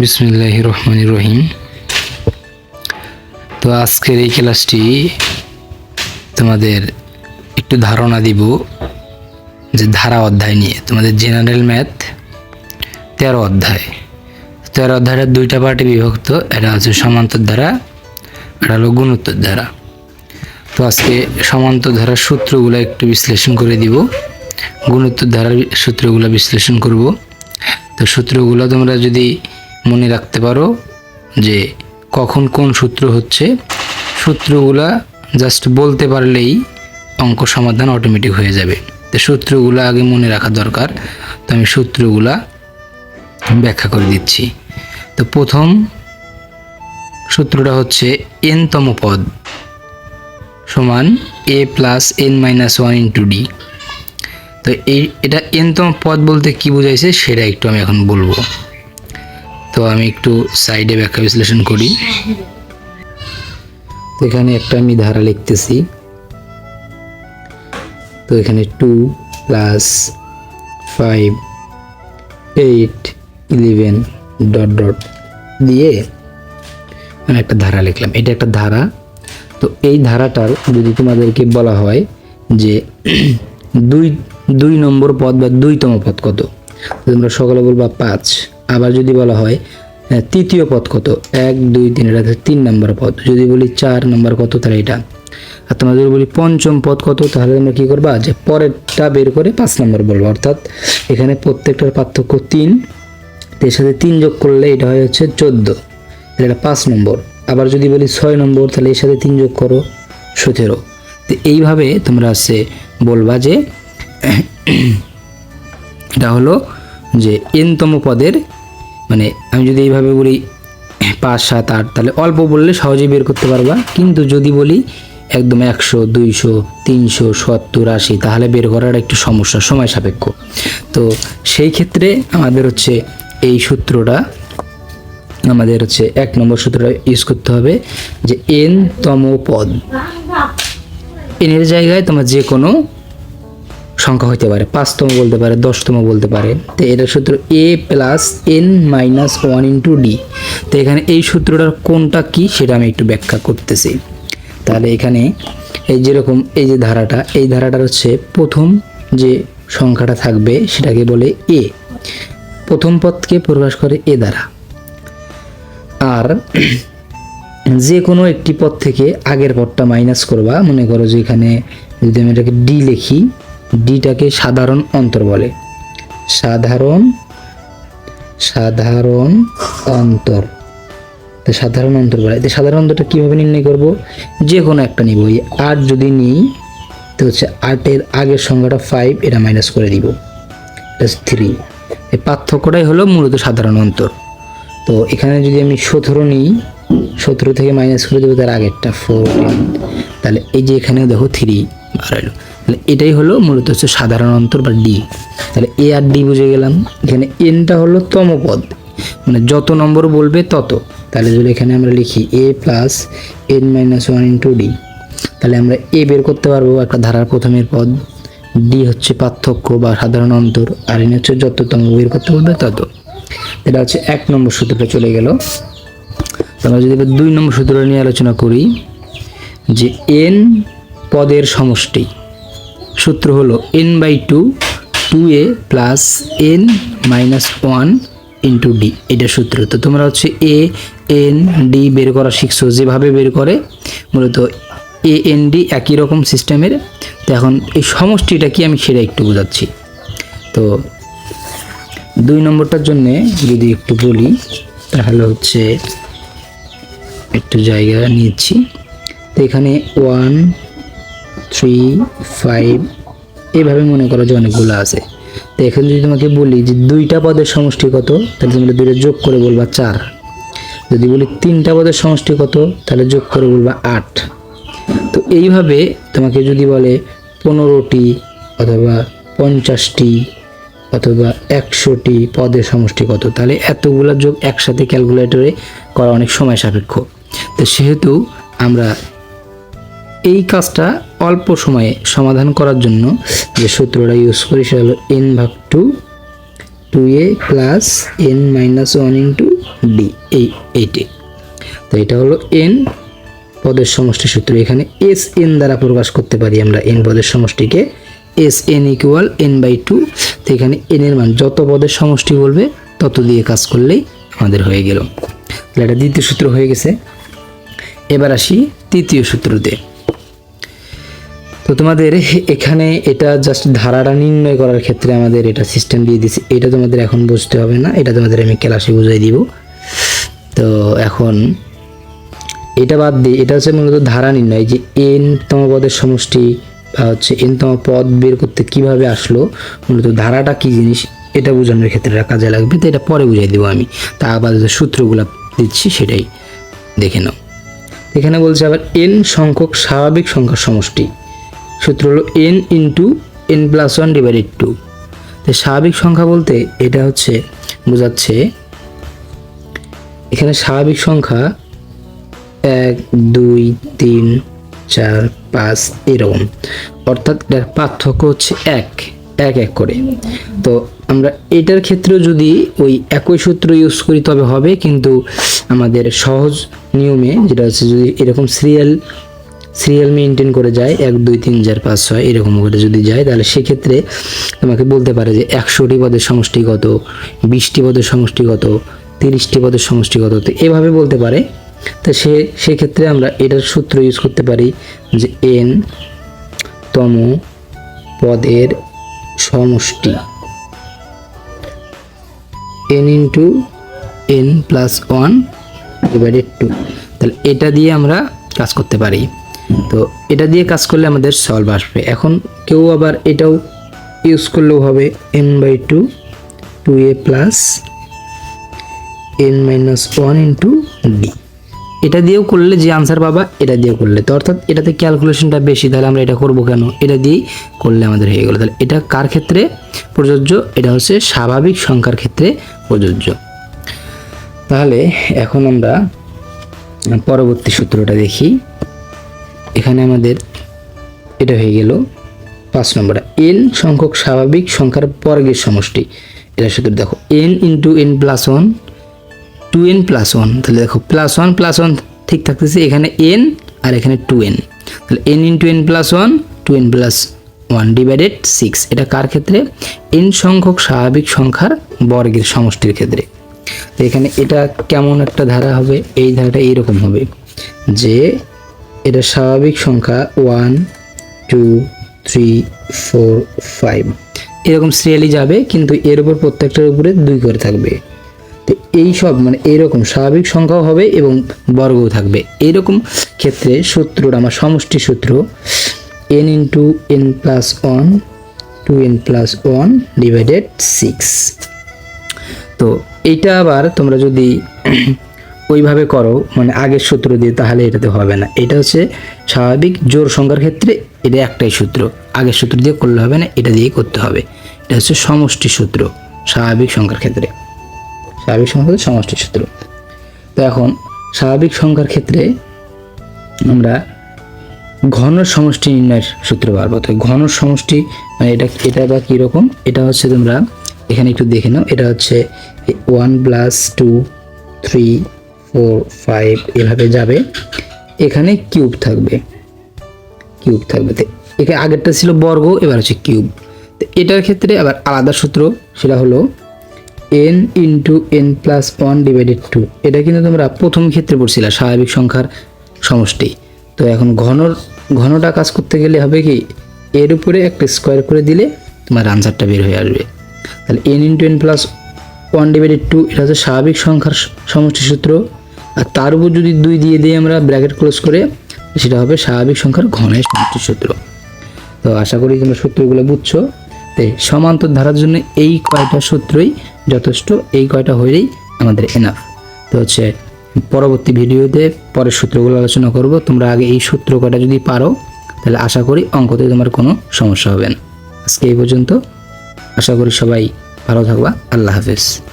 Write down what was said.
বিসমিল্লাহ রহমান রহিম। তো আজকের এই ক্লাসটি তোমাদের একটু ধারণা দিব যে ধারা অধ্যায় নিয়ে। তোমাদের জেনারেল ম্যাথ তেরো অধ্যায়। তেরো অধ্যায়ের দুইটা পার্টি বিভক্ত, এটা হচ্ছে সমান্তর ধারা, এটা হলো গুণোত্তর ধারা। তো আজকে সমান্তর ধারার সূত্রগুলো একটু বিশ্লেষণ করে দিব। গুণোত্তর ধারার সূত্রগুলো বিশ্লেষণ করব। তো সূত্রগুলো তোমরা যদি মনে রাখতে পারো যে কখন কোন সূত্র হচ্ছে। সূত্রগুলা জাস্ট বলতে পারলেই অঙ্ক সমাধান অটোমেটিক হয়ে যাবে। তো সূত্রগুলো আগে মনে রাখা দরকার। তো আমি সূত্রগুলা ব্যাখ্যা করে দিচ্ছি। তো প্রথম সূত্রটা হচ্ছে এনতম পদ সমান A plus N minus one into D তো এই, এটা এনতম পদ বলতে কি বোঝাইছে সেটা একটু আমি এখন বলব। তো আমি একটু সাইডে ব্যাখ্যা বিশ্লেষণ করি। তো এখানে একটা আমি ধারা লিখতেছি। তো এখানে two plus five eight eleven dot dot দিয়ে আমি একটা ধারা লিখলাম। এটা একটা ধারা। তো এই ধারাটার যদি তোমাদেরকে বলা হয় যে দুই দুই নম্বর পদ বা দুইতম পদ কত? তোমরা সকালে বলবা পাঁচ। আবার যদি বলা হয় তৃতীয় পদ কত? এক, দুই, তিন, এটা তিন নম্বর পদ। যদি বলি চার নম্বর কত, তাহলে এটা। আর তোমরা যদি বলি পঞ্চম পদ কত, তাহলে তোমরা কী করবা? যে পরেরটা বের করে পাঁচ নম্বর বলব। অর্থাৎ এখানে প্রত্যেকটার পার্থক্য তিন। এর সাথে তিন যোগ করলে এটা হয় হচ্ছে চোদ্দ। এটা পাঁচ নম্বর। আবার যদি বলি ছয় নম্বর, তাহলে এর সাথে তিন যোগ করো, সতেরো। তো এইভাবে তোমরা আছে বলবা যে, এটা হলো যে এনতম পদের মানে আমি যদি এইভাবে বলি পাঁচ, সাত, আট, তাহলে অল্প বললে সহজেই বের করতে পারবা। কিন্তু যদি বলি একদম একশো, দুইশো, তিনশো, সত্তর, আশি, তাহলে বের করার একটু সমস্যা, সময় সাপেক্ষ। তো সেই ক্ষেত্রে আমাদের হচ্ছে এই সূত্রটা, আমাদের হচ্ছে এক নম্বর সূত্রটা ইউজ করতে হবে যে এন তম পদ। এনের জায়গায় তোমার যে কোনো সংখ্যা হতে পারে, পাঁচতম বলতে পারে, দশতম বলতে পারে। তো এটার সূত্র A plus N minus one into D তো এখানে এই সূত্রটার কোনটা কি সেটা আমি একটু ব্যাখ্যা করতেছি। তাহলে এখানে এই যেরকম এই যে ধারাটা, এই ধারাটার হচ্ছে প্রথম যে সংখ্যাটা থাকবে সেটাকে বলে এ প্রথম পদকে প্রকাশ করে এ দ্বারা। আর যে কোনো একটি পদ থেকে আগের পদটা মাইনাস করবা। মনে করো যে এখানে যদি আমি এটাকে ডি লিখি ডিটাকে সাধারণ অন্তর বলে। সাধারণ সাধারণ অন্তর। তো সাধারণ অন্তর বলে। তো সাধারণ অন্তরটা কীভাবে নির্ণয় করব? যে কোনো একটা নিব। এই আট যদি নিই, তো হচ্ছে আটের আগের সংখ্যাটা ফাইভ এটা মাইনাস করে দিব। থ্রি এই পার্থক্যটাই হলো মূলত সাধারণ অন্তর। তো এখানে যদি আমি সতেরো নিই, সতেরো থেকে মাইনাস করে দেবো তার আগেরটা ফোরটিন তাহলে এই যে এখানে দেখো থ্রি তাহলে এটাই হলো মূলত হচ্ছে সাধারণ অন্তর বা ডি তাহলে এ আর ডি বুঝে গেলাম। এখানে এনটা হলো তম পদ মানে যত নম্বর বলবে তত। তাহলে যদি এখানে আমরা লিখি A plus N minus one into D তাহলে আমরা এ বের করতে পারব একটা ধারার প্রথমের পদ। ডি হচ্ছে পার্থক্য বা সাধারণ অন্তর, আর এন হচ্ছে যততম বের করতে বলবে তত। এটা হচ্ছে এক নম্বর সূত্রটা চলে গেল। আমরা যদি এবার দুই নম্বর সূত্রটা নিয়ে আলোচনা করি, যে এন পদের সমষ্টি। সূত্র হলো N by two two A plus N minus one into D এটা সূত্র। তো তোমরা হচ্ছে এ এন ডি বের করা শিখছো, যেভাবে বের করে, মূলত এ এন ডি একই রকম সিস্টেমের। তো এখন এই সমষ্টিটা কি আমি সেটা একটু বোঝাচ্ছি। তো দুই নম্বরটার জন্যে যদি একটু বলি, তাহলে হচ্ছে একটু জায়গা নিয়েছি। তো এখানে ওয়ান থ্রি ফাইভ এভাবে মনে করো যে অনেকগুলো আছে। তো এখানে যদি তোমাকে বলি যে দুইটা পদের সমষ্টি কত, তাহলে তুমি দুইটা যোগ করে বলবা চার। যদি বলি তিনটা পদের সমষ্টি কত, তাহলে যোগ করে বলবা আট। তো এইভাবে তোমাকে যদি বলে পনেরোটি অথবা পঞ্চাশটি অথবা একশোটি পদের সমষ্টি কত, তাহলে এতগুলো যোগ একসাথে ক্যালকুলেটরে করা অনেক সময় সাপেক্ষ। তো সেহেতু আমরা এই কাজটা অল্প সময়ে সমাধান করার জন্য যে সূত্রটা ইউজ করি সেটা হলো এন ভাগ two two A plus N minus one into D এই, এইটি। তো এটা হলো এন পদের সমষ্টি সূত্র। এখানে এস এন দ্বারা প্রকাশ করতে পারি আমরা এন পদের সমষ্টিকে। S N equal N by two তো এখানে এন এর মান যত পদের সমষ্টি বলবে, তত দিয়ে কাজ করলেই আমাদের হয়ে গেল। তাহলে এটা দ্বিতীয় সূত্র হয়ে গেছে। এবার আসি তৃতীয় সূত্রতে। তো তোমাদের এখানে এটা জাস্ট ধারাটা নির্ণয় করার ক্ষেত্রে আমাদের এটা সিস্টেম দিয়ে দিচ্ছে এটা তোমাদের এখন বুঝতে হবে না, এটা তোমাদের আমি ক্লাসে বুঝাই দিব। তো এখন এটা বাদ দিয়ে, এটা হচ্ছে মূলত ধারা নির্ণয়, যে এন তম পদের সমষ্টি বা হচ্ছে এন তম পদ বের করতে কীভাবে আসলো, মূলত ধারাটা কি জিনিস, এটা বোঝানোর ক্ষেত্রে কাজে লাগবে। তো এটা পরে বুঝাই দেবো আমি। তা আবার যে সূত্রগুলো দিচ্ছি, সেটাই দেখে নাও। এখানে বলছে আবার এন সংখ্যক স্বাভাবিক সংখ্যার সমষ্টি। সূত্র হলো N into N plus one divided two তো স্বাভাবিক সংখ্যা বলতে এটা হচ্ছে, বোঝাচ্ছে এখানে স্বাভাবিক সংখ্যা এক, দুই, তিন, চার, পাঁচ এরকম। অর্থাৎ এটার পার্থক্য হচ্ছে এক এক এক করে। তো আমরা এটার ক্ষেত্রেও যদি ওই একই সূত্র ইউজ করি তবে হবে, কিন্তু আমাদের সহজ নিয়মে যেটা হচ্ছে যদি এরকম সিরিয়াল সিরিয়াল মেনটেন করে যায়, এক, দুই, তিন, চার, পাঁচ, ছয়, এরকম করে যদি যায়, তাহলে সেক্ষেত্রে তোমাকে বলতে পারে যে একশোটি পদের সমষ্টিগত বিশটি পদের সমষ্টিগত তিরিশটি পদের সমষ্টিগত তো এভাবে বলতে পারে। তো সে, সেক্ষেত্রে আমরা এটার সূত্র ইউজ করতে পারি যে এন তম পদের সমষ্টি। N into N plus one divided two তাহলে এটা দিয়ে আমরা কাজ করতে পারি। তো এটা দিয়ে কাজ করলে আমাদের সলভ আসবে। এখন কেউ আবার এটাও ইউজ করলেও হবে N by two two A plus N minus one into D এটা দিয়েও করলে যে আনসার পাবা, এটা দিয়ে করলে। তো অর্থাৎ এটাতে ক্যালকুলেশনটা বেশি, তাহলে আমরা এটা করব কেন? এটা দিয়েই করলে আমাদের হয়ে গেলো। তাহলে এটা কার ক্ষেত্রে প্রযোজ্য? এটা হচ্ছে স্বাভাবিক সংখ্যার ক্ষেত্রে প্রযোজ্য। তাহলে এখন আমরা পরবর্তী সূত্রটা দেখি। এখানে আমাদের এটা হয়ে গেল পাঁচ নম্বর। এন সংখ্যক স্বাভাবিক সংখ্যার বর্গের সমষ্টি। এটা সূত্র দেখো N into N plus one two N plus one তাহলে দেখো প্লাস ওয়ান প্লাস ওয়ান ঠিক থাকতেছে এখানে এন আর এখানে টু এন তাহলে N into N plus one two N plus one divided six এটা কার ক্ষেত্রে? এন সংখ্যক স্বাভাবিক সংখ্যার বর্গের সমষ্টির ক্ষেত্রে। তো এখানে এটা কেমন একটা ধারা হবে? এই ধারাটা এইরকম হবে যে এটা স্বাভাবিক সংখ্যা one, two, three, four, five. এরকম সিরিয়ালি যাবে, কিন্তু এর উপর প্রত্যেকটার উপরে দুই করে থাকবে। তো এই সব মানে এরকম স্বাভাবিক সংখ্যাও হবে এবং বর্গও থাকবে। এইরকম ক্ষেত্রে সূত্রটা, আমার সমষ্টি সূত্র N into N plus one two N plus one divided six তো এইটা আবার তোমরা যদি ওইভাবে করো মানে আগের সূত্র দিয়ে তাহলে এটাতে হবে না। এটা হচ্ছে স্বাভাবিক জোর সংখ্যার ক্ষেত্রে এটা একটাই সূত্র। আগের সূত্র দিয়ে করলে হবে না, এটা দিয়ে করতে হবে। এটা হচ্ছে সমষ্টি সূত্র, স্বাভাবিক সংখ্যার ক্ষেত্রে। স্বাভাবিক সংখ্যার সমষ্টি সূত্র। তো এখন স্বাভাবিক সংখ্যার ক্ষেত্রে আমরা ঘন সমষ্টি নির্ণয়ের সূত্র পারব তো ঘন সমষ্টি মানে এটা এটা বা কীরকম? এটা হচ্ছে তোমরা এখানে একটু দেখে নাও। এটা হচ্ছে one plus two, three four five এভাবে যাবে। এখানে কিউব থাকবে। কিউব থাকবে। তো এখানে আগেরটা ছিল বর্গ, এবার হচ্ছে কিউব তো এটার ক্ষেত্রে আবার আলাদা সূত্র, সেটা হলো N into N plus one divided two এটা কিন্তু তোমরা প্রথম ক্ষেত্রে পড়ছিলে, স্বাভাবিক সংখ্যার সমষ্টি। তো এখন ঘনর, ঘনটা কাজ করতে গেলে হবে কি, এর উপরে একটা স্কোয়ার করে দিলে তোমার আনসারটা বের হয়ে আসবে। তাহলে N into N plus one divided two এটা হচ্ছে স্বাভাবিক সংখ্যার সমষ্টি সূত্র। আর তার উপর যদি দুই দিয়ে দিই আমরা ব্র্যাকেট ক্লোজ করে, সেটা হবে স্বাভাবিক সংখ্যার ঘনের সমষ্টি সূত্র। তো আশা করি তোমরা সূত্রগুলো বুঝছ। তো সমান্তর ধারার জন্য এই কয়টা সূত্রই যথেষ্ট, এই কয়টা হলেই আমাদের এনাফ তো হচ্ছে পরবর্তী ভিডিওতে পরের সূত্রগুলো আলোচনা করব। তোমরা আগে এই সূত্র কয়টা যদি পারো, তাহলে আশা করি অঙ্কতে তোমার কোনো সমস্যা হবে না। আজকে এই পর্যন্ত। আশা করি সবাই ভালো থাকবা। আল্লাহ হাফেজ।